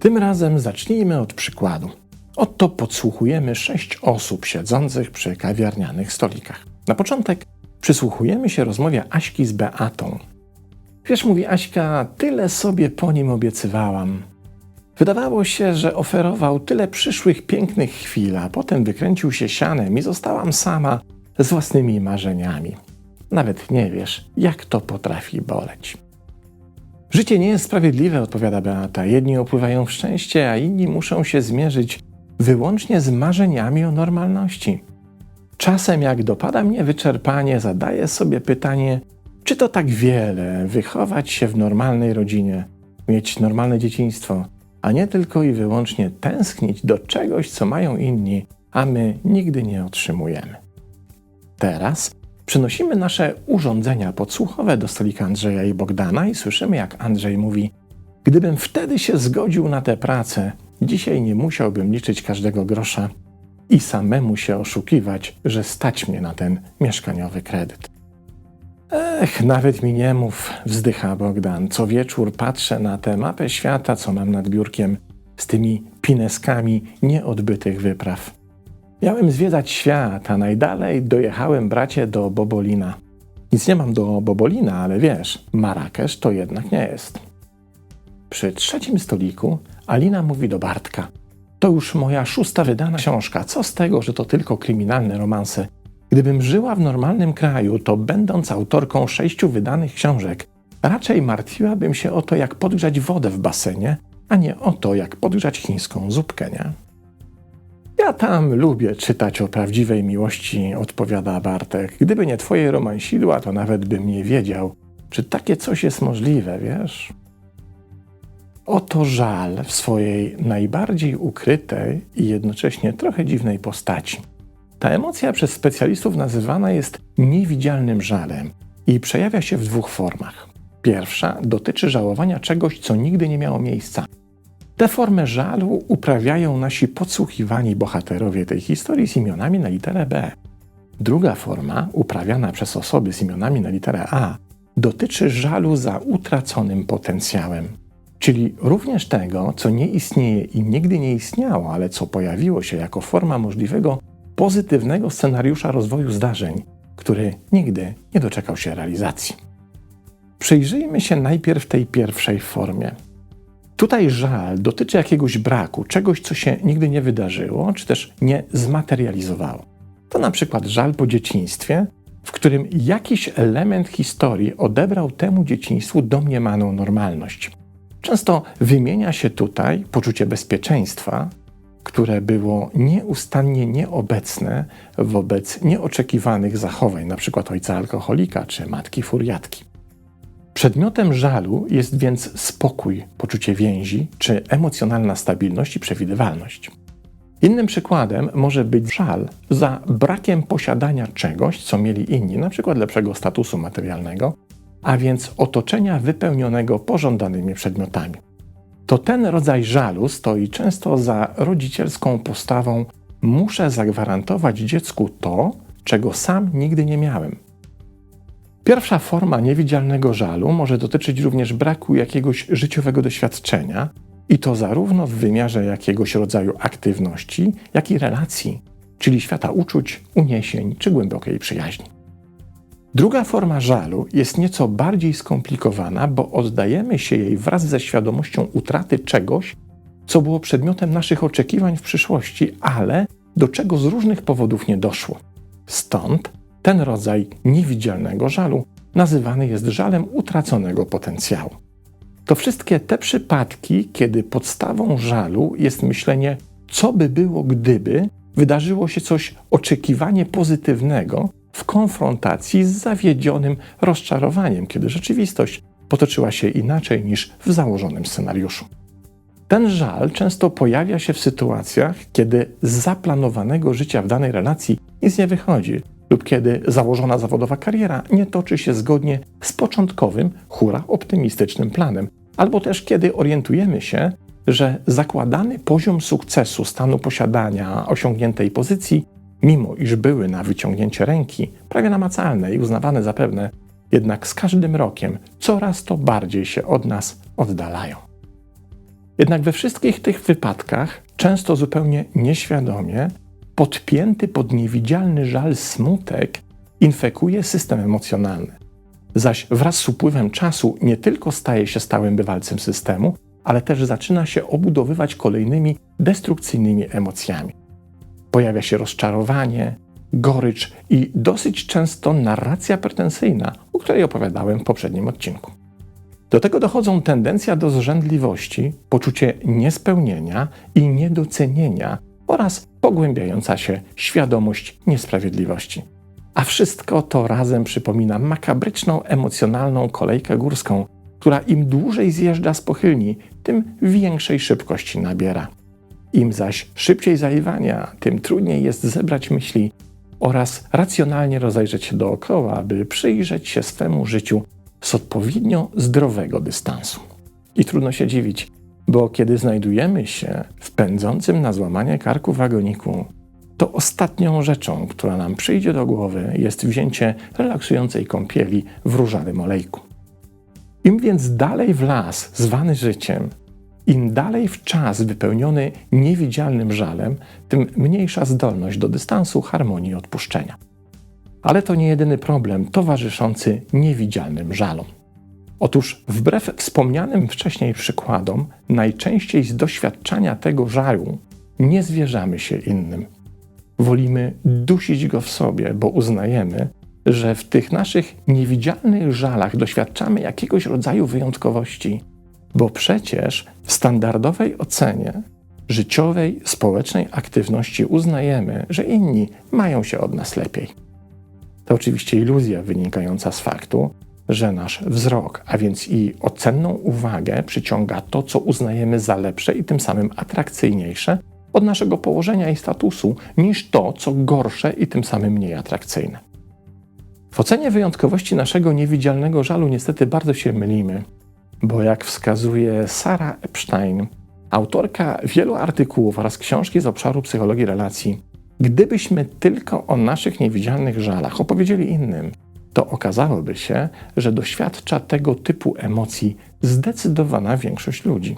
Tym razem zacznijmy od przykładu. Oto podsłuchujemy sześć osób siedzących przy kawiarnianych stolikach. Na początek przysłuchujemy się rozmowie Aśki z Beatą. Wiesz, mówi Aśka, tyle sobie po nim obiecywałam. Wydawało się, że oferował tyle przyszłych pięknych chwil, a potem wykręcił się sianem i zostałam sama z własnymi marzeniami. Nawet nie wiesz, jak to potrafi boleć. Życie nie jest sprawiedliwe, odpowiada Beata. Jedni opływają w szczęście, a inni muszą się zmierzyć wyłącznie z marzeniami o normalności. Czasem, jak dopada mnie wyczerpanie, zadaję sobie pytanie, czy to tak wiele wychować się w normalnej rodzinie, mieć normalne dzieciństwo, a nie tylko i wyłącznie tęsknić do czegoś, co mają inni, a my nigdy nie otrzymujemy. Teraz Przynosimy nasze urządzenia podsłuchowe do stolika Andrzeja i Bogdana i słyszymy, jak Andrzej mówi: Gdybym wtedy się zgodził na tę pracę, dzisiaj nie musiałbym liczyć każdego grosza i samemu się oszukiwać, że stać mnie na ten mieszkaniowy kredyt. Ech, nawet mi nie mów, wzdycha Bogdan. Co wieczór patrzę na tę mapę świata, co mam nad biurkiem, z tymi pineskami nieodbytych wypraw. Miałem zwiedzać świat, a najdalej dojechałem, bracie, do Bobolina. Nic nie mam do Bobolina, ale wiesz, Marrakesz to jednak nie jest. Przy trzecim stoliku Alina mówi do Bartka. To już moja szósta wydana książka. Co z tego, że to tylko kryminalne romanse? Gdybym żyła w normalnym kraju, to będąc autorką sześciu wydanych książek, raczej martwiłabym się o to, jak podgrzać wodę w basenie, a nie o to, jak podgrzać chińską zupkę, nie? Ja tam lubię czytać o prawdziwej miłości, odpowiada Bartek. Gdyby nie twoje romansidła, to nawet bym nie wiedział, czy takie coś jest możliwe, wiesz? Oto żal w swojej najbardziej ukrytej i jednocześnie trochę dziwnej postaci. Ta emocja przez specjalistów nazywana jest niewidzialnym żalem i przejawia się w dwóch formach. Pierwsza dotyczy żałowania czegoś, co nigdy nie miało miejsca. Tę formę żalu uprawiają nasi podsłuchiwani bohaterowie tej historii z imionami na literę B. Druga forma, uprawiana przez osoby z imionami na literę A, dotyczy żalu za utraconym potencjałem, czyli również tego, co nie istnieje i nigdy nie istniało, ale co pojawiło się jako forma możliwego pozytywnego scenariusza rozwoju zdarzeń, który nigdy nie doczekał się realizacji. Przyjrzyjmy się najpierw tej pierwszej formie. Tutaj żal dotyczy jakiegoś braku, czegoś, co się nigdy nie wydarzyło, czy też nie zmaterializowało. To na przykład żal po dzieciństwie, w którym jakiś element historii odebrał temu dzieciństwu domniemaną normalność. Często wymienia się tutaj poczucie bezpieczeństwa, które było nieustannie nieobecne wobec nieoczekiwanych zachowań, np. ojca alkoholika czy matki furiatki. Przedmiotem żalu jest więc spokój, poczucie więzi czy emocjonalna stabilność i przewidywalność. Innym przykładem może być żal za brakiem posiadania czegoś, co mieli inni, np. lepszego statusu materialnego, a więc otoczenia wypełnionego pożądanymi przedmiotami. To ten rodzaj żalu stoi często za rodzicielską postawą: muszę zagwarantować dziecku to, czego sam nigdy nie miałem. Pierwsza forma niewidzialnego żalu może dotyczyć również braku jakiegoś życiowego doświadczenia, i to zarówno w wymiarze jakiegoś rodzaju aktywności, jak i relacji, czyli świata uczuć, uniesień czy głębokiej przyjaźni. Druga forma żalu jest nieco bardziej skomplikowana, bo oddajemy się jej wraz ze świadomością utraty czegoś, co było przedmiotem naszych oczekiwań w przyszłości, ale do czego z różnych powodów nie doszło. Stąd ten rodzaj niewidzialnego żalu nazywany jest żalem utraconego potencjału. To wszystkie te przypadki, kiedy podstawą żalu jest myślenie, co by było, gdyby wydarzyło się coś oczekiwanie pozytywnego w konfrontacji z zawiedzionym rozczarowaniem, kiedy rzeczywistość potoczyła się inaczej niż w założonym scenariuszu. Ten żal często pojawia się w sytuacjach, kiedy z zaplanowanego życia w danej relacji nic nie wychodzi, lub kiedy założona zawodowa kariera nie toczy się zgodnie z początkowym, hura optymistycznym planem, albo też kiedy orientujemy się, że zakładany poziom sukcesu stanu posiadania osiągniętej pozycji mimo iż były na wyciągnięcie ręki, prawie namacalne i uznawane za pewne, jednak z każdym rokiem coraz to bardziej się od nas oddalają. Jednak we wszystkich tych wypadkach, często zupełnie nieświadomie, podpięty pod niewidzialny żal smutek infekuje system emocjonalny. Zaś wraz z upływem czasu nie tylko staje się stałym bywalcem systemu, ale też zaczyna się obudowywać kolejnymi destrukcyjnymi emocjami. Pojawia się rozczarowanie, gorycz i dosyć często narracja pretensyjna, o której opowiadałem w poprzednim odcinku. Do tego dochodzą tendencja do zrzędliwości, poczucie niespełnienia i niedocenienia oraz pogłębiająca się świadomość niesprawiedliwości. A wszystko to razem przypomina makabryczną, emocjonalną kolejkę górską, która im dłużej zjeżdża z pochylni, tym większej szybkości nabiera. Im zaś szybciej zaiwania, tym trudniej jest zebrać myśli oraz racjonalnie rozejrzeć się dookoła, by przyjrzeć się swemu życiu z odpowiednio zdrowego dystansu. I trudno się dziwić, bo kiedy znajdujemy się w pędzącym na złamanie karku wagoniku, to ostatnią rzeczą, która nam przyjdzie do głowy, jest wzięcie relaksującej kąpieli w różanym olejku. Im więc dalej w las zwany życiem, im dalej w czas wypełniony niewidzialnym żalem, tym mniejsza zdolność do dystansu, harmonii i odpuszczenia. Ale to nie jedyny problem towarzyszący niewidzialnym żalom. Otóż, wbrew wspomnianym wcześniej przykładom, najczęściej z doświadczania tego żalu nie zwierzamy się innym. Wolimy dusić go w sobie, bo uznajemy, że w tych naszych niewidzialnych żalach doświadczamy jakiegoś rodzaju wyjątkowości, bo przecież w standardowej ocenie życiowej, społecznej aktywności uznajemy, że inni mają się od nas lepiej. To oczywiście iluzja wynikająca z faktu, że nasz wzrok, a więc i ocenną uwagę przyciąga to, co uznajemy za lepsze i tym samym atrakcyjniejsze od naszego położenia i statusu, niż to, co gorsze i tym samym mniej atrakcyjne. W ocenie wyjątkowości naszego niewidzialnego żalu niestety bardzo się mylimy, bo jak wskazuje Sara Epstein, autorka wielu artykułów oraz książki z obszaru psychologii relacji, gdybyśmy tylko o naszych niewidzialnych żalach opowiedzieli innym, to okazałoby się, że doświadcza tego typu emocji zdecydowana większość ludzi.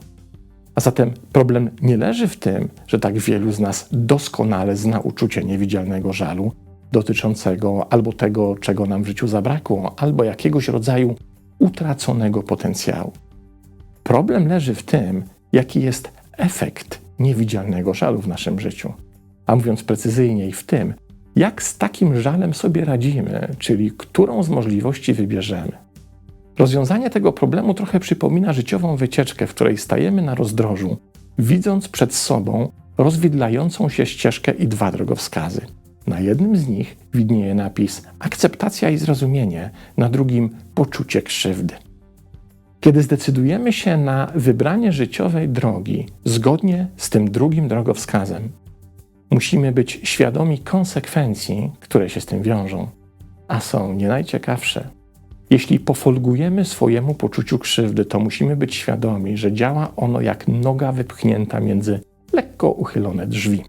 A zatem problem nie leży w tym, że tak wielu z nas doskonale zna uczucie niewidzialnego żalu, dotyczącego albo tego, czego nam w życiu zabrakło, albo jakiegoś rodzaju utraconego potencjału. Problem leży w tym, jaki jest efekt niewidzialnego żalu w naszym życiu. A mówiąc precyzyjniej, w tym, jak z takim żalem sobie radzimy, czyli którą z możliwości wybierzemy. Rozwiązanie tego problemu trochę przypomina życiową wycieczkę, w której stajemy na rozdrożu, widząc przed sobą rozwidlającą się ścieżkę i dwa drogowskazy. Na jednym z nich widnieje napis akceptacja i zrozumienie, na drugim poczucie krzywdy. Kiedy zdecydujemy się na wybranie życiowej drogi zgodnie z tym drugim drogowskazem, musimy być świadomi konsekwencji, które się z tym wiążą, a są nie najciekawsze. Jeśli pofolgujemy swojemu poczuciu krzywdy, to musimy być świadomi, że działa ono jak noga wypchnięta między lekko uchylone drzwi.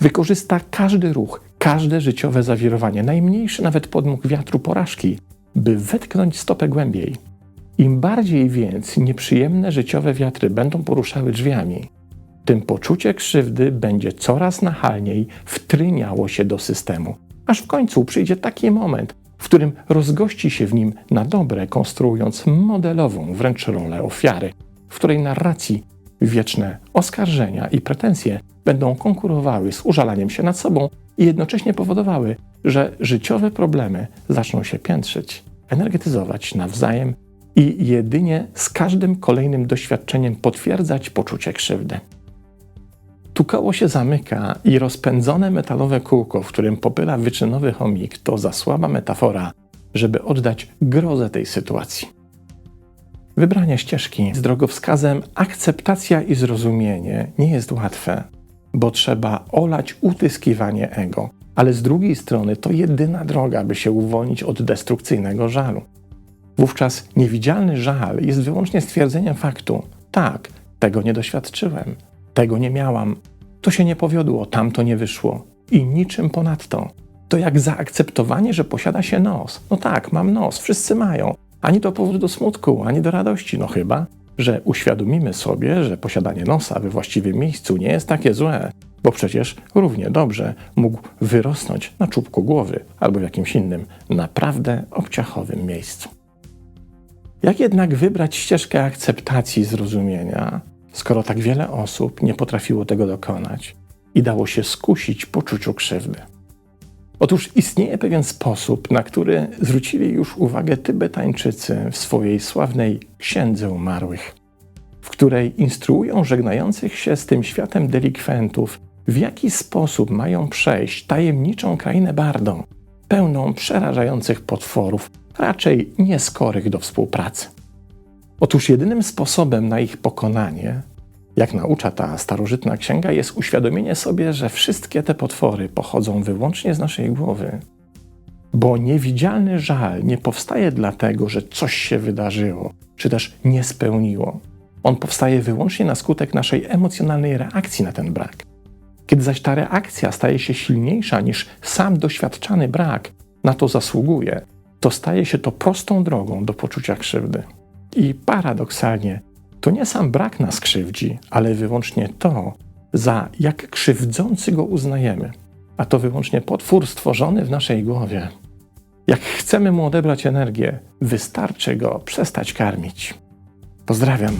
Wykorzysta każdy ruch, każde życiowe zawirowanie, najmniejszy nawet podmuch wiatru porażki, by wetknąć stopę głębiej. Im bardziej więc nieprzyjemne życiowe wiatry będą poruszały drzwiami, tym poczucie krzywdy będzie coraz nachalniej wtryniało się do systemu, aż w końcu przyjdzie taki moment, w którym rozgości się w nim na dobre, konstruując modelową wręcz rolę ofiary, w której narracji wieczne oskarżenia i pretensje będą konkurowały z użalaniem się nad sobą i jednocześnie powodowały, że życiowe problemy zaczną się piętrzyć, energetyzować nawzajem i jedynie z każdym kolejnym doświadczeniem potwierdzać poczucie krzywdy. Tu koło się zamyka i rozpędzone metalowe kółko, w którym popyla wyczynowy chomik, to za słaba metafora, żeby oddać grozę tej sytuacji. Wybranie ścieżki z drogowskazem akceptacja i zrozumienie nie jest łatwe, bo trzeba olać utyskiwanie ego, ale z drugiej strony to jedyna droga, by się uwolnić od destrukcyjnego żalu. Wówczas niewidzialny żal jest wyłącznie stwierdzeniem faktu: tak, tego nie doświadczyłem, tego nie miałam, to się nie powiodło, tamto nie wyszło. i niczym ponadto. To jak zaakceptowanie, że posiada się nos. No tak, mam nos, wszyscy mają. Ani to powód do smutku, ani do radości, no chyba, że uświadomimy sobie, że posiadanie nosa we właściwym miejscu nie jest takie złe, bo przecież równie dobrze mógł wyrosnąć na czubku głowy albo w jakimś innym, naprawdę obciachowym miejscu. Jak jednak wybrać ścieżkę akceptacji i zrozumienia, skoro tak wiele osób nie potrafiło tego dokonać i dało się skusić poczuciu krzywdy? Otóż istnieje pewien sposób, na który zwrócili już uwagę Tybetańczycy w swojej sławnej Księdze Umarłych, w której instruują żegnających się z tym światem delikwentów, w jaki sposób mają przejść tajemniczą krainę Bardą, pełną przerażających potworów, raczej nieskorych do współpracy. Otóż jedynym sposobem na ich pokonanie, jak naucza ta starożytna księga, jest uświadomienie sobie, że wszystkie te potwory pochodzą wyłącznie z naszej głowy. Bo niewidzialny żal nie powstaje dlatego, że coś się wydarzyło, czy też nie spełniło. On powstaje wyłącznie na skutek naszej emocjonalnej reakcji na ten brak. Kiedy zaś ta reakcja staje się silniejsza niż sam doświadczany brak na to zasługuje, to staje się to prostą drogą do poczucia krzywdy. I paradoksalnie, to nie sam brak nas krzywdzi, ale wyłącznie to, za jak krzywdzący go uznajemy, a to wyłącznie potwór stworzony w naszej głowie. Jak chcemy mu odebrać energię, wystarczy go przestać karmić. Pozdrawiam.